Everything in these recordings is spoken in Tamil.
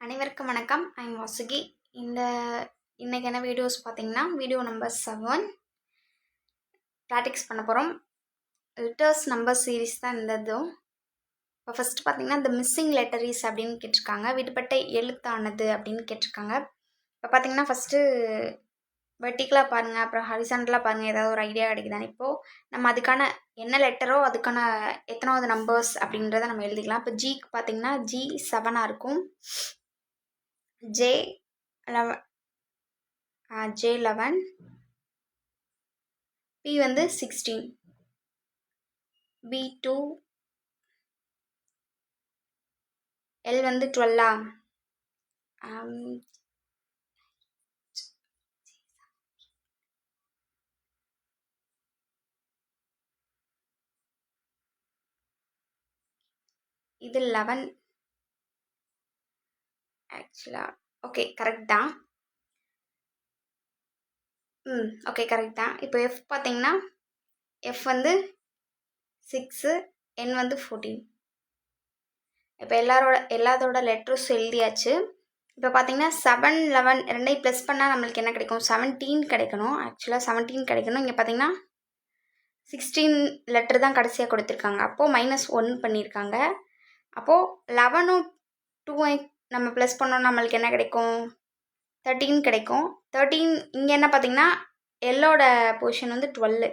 அனைவருக்கும் வணக்கம். ஐம் வாசுகி. இந்த இன்றைக்கி என்ன வீடியோஸ் பார்த்தீங்கன்னா வீடியோ நம்பர் செவன் ப்ராக்டிக்ஸ் பண்ண போகிறோம் லெட்டர்ஸ் நம்பர் சீரீஸ் தான் இந்த இதுவும் இப்போ ஃபஸ்ட்டு பார்த்தீங்கன்னா இந்த மிஸ்ஸிங் லெட்டரிஸ் அப்படின்னு கேட்டிருக்காங்க. விடுபட்ட எழுத்தானது அப்படின்னு கேட்டிருக்காங்க. இப்போ பார்த்தீங்கன்னா ஃபஸ்ட்டு வெர்டிக்கலாக பாருங்கள் அப்புறம் ஹரிசாண்டலாக பாருங்கள் ஏதாவது ஒரு ஐடியா கிடைக்குதானே இப்போது நம்ம அதுக்கான என்ன லெட்டரோ அதுக்கான எத்தனாவது நம்பர்ஸ் அப்படின்றத நம்ம எழுதிக்கலாம். இப்போ ஜிக்கு பார்த்தீங்கன்னா ஜி செவனாக இருக்கும். J eleven J eleven P வந்து சிக்ஸ்டீன் பி டூ எல் வந்து டுவெல்லா இது லெவன் ஆக்சுவலாக ஓகே கரெக்ட் தான். ம் ஓகே கரெக்ட் தான். இப்போ எஃப் பார்த்தீங்கன்னா எஃப் வந்து சிக்ஸு என் வந்து ஃபோர்டீன் இப்போ எல்லாரோட எல்லாத்தோட லெட்டர்ஸ் எழுதியாச்சு. இப்போ பார்த்தீங்கன்னா செவன் லெவன் ரெண்டையும் ப்ளஸ் பண்ணால் நம்மளுக்கு என்ன கிடைக்கும்? செவன்டீன் கிடைக்கணும். ஆக்சுவலாக செவன்டீன் கிடைக்கணும். இங்கே பார்த்தீங்கன்னா சிக்ஸ்டீன் லெட்டர் தான் கடைசியாக கொடுத்துருக்காங்க. அப்போது மைனஸ் ஒன் பண்ணியிருக்காங்க. அப்போது லெவனும் டூ நம்ம ப்ளஸ் பண்ணோம் நம்மளுக்கு என்ன கிடைக்கும்? தேர்ட்டீன் கிடைக்கும். தேர்ட்டீன் இங்கே என்ன பார்த்தீங்கன்னா எல்லோட பொசிஷன் வந்து டுவெல்லு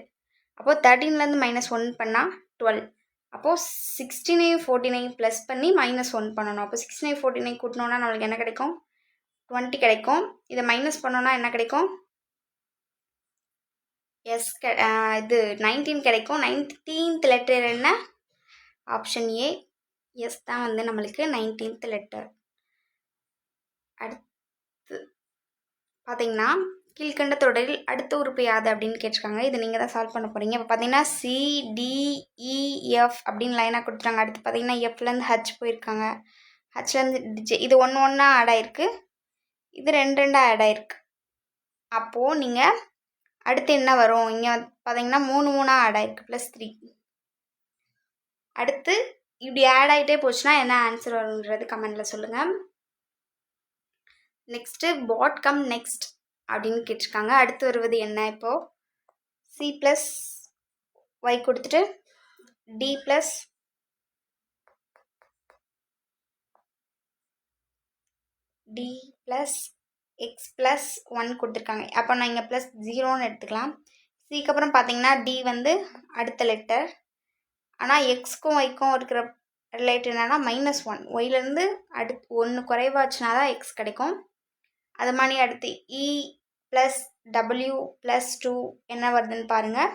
அப்போது தேர்ட்டீன்லேருந்து மைனஸ் ஒன் பண்ணால் டுவெல் அப்போது சிக்ஸ்டீனையும் ஃபோர்டீனையும் ப்ளஸ் பண்ணி மைனஸ் ஒன் பண்ணணும். அப்போ சிக்ஸ்டீனையும் ஃபோர்ட்டினை கூட்டினோன்னா நம்மளுக்கு என்ன கிடைக்கும்? டுவெண்ட்டி கிடைக்கும். இதை மைனஸ் பண்ணோன்னா என்ன கிடைக்கும்? எஸ் இது நைன்டீன் கிடைக்கும். நைன்டீன்த் லெட்டர் என்ன? ஆப்ஷன் ஏ எஸ் தான் வந்து நம்மளுக்கு நைன்டீன்த் லெட்டர் அடுத்து பார்த்தீங்கன்னா கீழ்கண்ட தொடரில் அடுத்த உறுப்பு யாது அப்படின்னு கேட்டிருக்காங்க. இது நீங்கள் தான் சால்வ் பண்ண போகிறீங்க இப்போ பார்த்தீங்கன்னா சிடிஇஎஃப் அப்படின்னு லைனாக கொடுத்துருக்காங்க அடுத்து பார்த்தீங்கன்னா எஃப்லேருந்து ஹச் போயிருக்காங்க. ஹச்லேருந்து ஜே இது ஒன்று ஒன்றா ஆட் ஆயிருக்கு. இது ரெண்டு ரெண்டாக ஆட் ஆயிருக்கு. அப்போது நீங்கள் அடுத்து என்ன வரும்? இங்கே பார்த்தீங்கன்னா மூணு மூணாக ஆட் ஆயிருக்கு ப்ளஸ் த்ரீ அடுத்து இப்படி ஆட் ஆகிட்டே போச்சுன்னா என்ன ஆன்சர் வருங்கிறது கமெண்டில் சொல்லுங்கள் நெக்ஸ்ட்டு வாட் கம் நெக்ஸ்ட் அப்படின்னு கேட்டிருக்காங்க. அடுத்து வருவது என்ன இப்போது சி ப்ளஸ் ஒய் கொடுத்துட்டு D plus D plus X plus one கொடுத்துருக்காங்க. அப்போ நான் இங்கே ப்ளஸ் ஜீரோன்னு எடுத்துக்கலாம். சிக்கு அப்புறம் பார்த்தீங்கன்னா டி வந்து அடுத்த லெட்டர் ஆனால் எக்ஸ்க்கும் ஒய்க்கும் இருக்கிற ரிலேட் என்னென்னா மைனஸ் ஒன் ஒய்லேருந்து அடுத் ஒன்று குறைவாச்சுனா தான் எக்ஸ் கிடைக்கும். அது மாதிரி அடுத்து E plus W plus two என்ன வருதுன்னு பாருங்கள்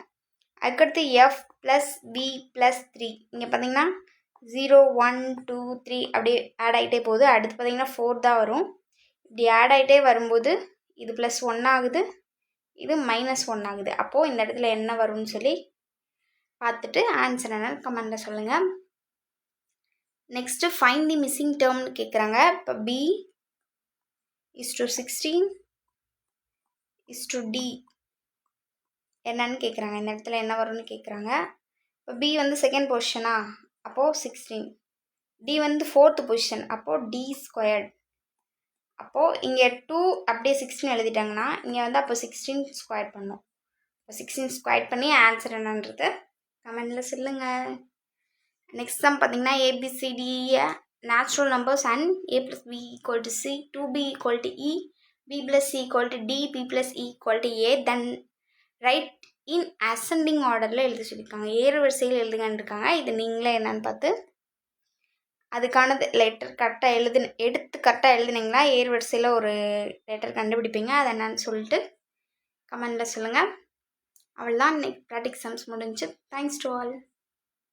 அதுக்கடுத்து F plus P plus three இங்கே பார்த்தீங்கன்னா ஜீரோ ஒன் டூ த்ரீ அப்படியே ஆட் ஆகிட்டே போகுது. அடுத்து பார்த்தீங்கன்னா ஃபோர் தான் வரும். இப்படி ஆட் ஆகிட்டே வரும்போது இது ப்ளஸ் ஒன் ஆகுது. இது மைனஸ் ஒன் ஆகுது. அப்போது இந்த இடத்துல என்ன வரும்னு சொல்லி பார்த்துட்டு ஆன்சர் என்னன்னு கமெண்டில் சொல்லுங்கள் நெக்ஸ்ட்டு ஃபைன் தி மிஸ்ஸிங் டேர்ம்னு கேட்குறாங்க இப்போ P is to sixteen is to T என்னன்னு கேட்குறாங்க இந்த இடத்துல என்ன வரும்னு கேட்குறாங்க இப்போ பி வந்து செகண்ட் பொசிஷனா அப்போது சிக்ஸ்டீன் டி வந்து ஃபோர்த்து பொசிஷன் அப்போது டி ஸ்கொயர்ட் அப்போது இங்கே டூ அப்படியே சிக்ஸ்டீன் எழுதிட்டாங்கன்னா இங்கே வந்து அப்போ சிக்ஸ்டீன் ஸ்கொயர் பண்ணும். இப்போ சிக்ஸ்டீன் ஸ்கொயர் பண்ணி ஆன்சர் என்னன்றது கமெண்டில் சொல்லுங்கள் நெக்ஸ்ட் தான் பார்த்தீங்கன்னா ஏபிசிடியை natural numbers and A plus b equal to C to B to e, E B plus equal to d, D B plus E to a, A write write in ascending ஆர்டரில் எழுத சொல்லியிருக்காங்க. ஏறு வரிசையில் எழுதுங்கன்னு இருக்காங்க இது நீங்களே என்னன்னு பார்த்து அதுக்கானது லெட்டர் கரெக்டாக எழுது எடுத்து கரெக்டாக எழுதுனீங்களா ஏறு வரிசையில் ஒரு லெட்டர் கண்டுபிடிப்பீங்க. அது என்னன்னு சொல்லிட்டு கமெண்டில் சொல்லுங்கள் அவள் தான் இன்னைக்கு ப்ராக்டிக் சம்ஸ் முடிஞ்சு. Thanks to all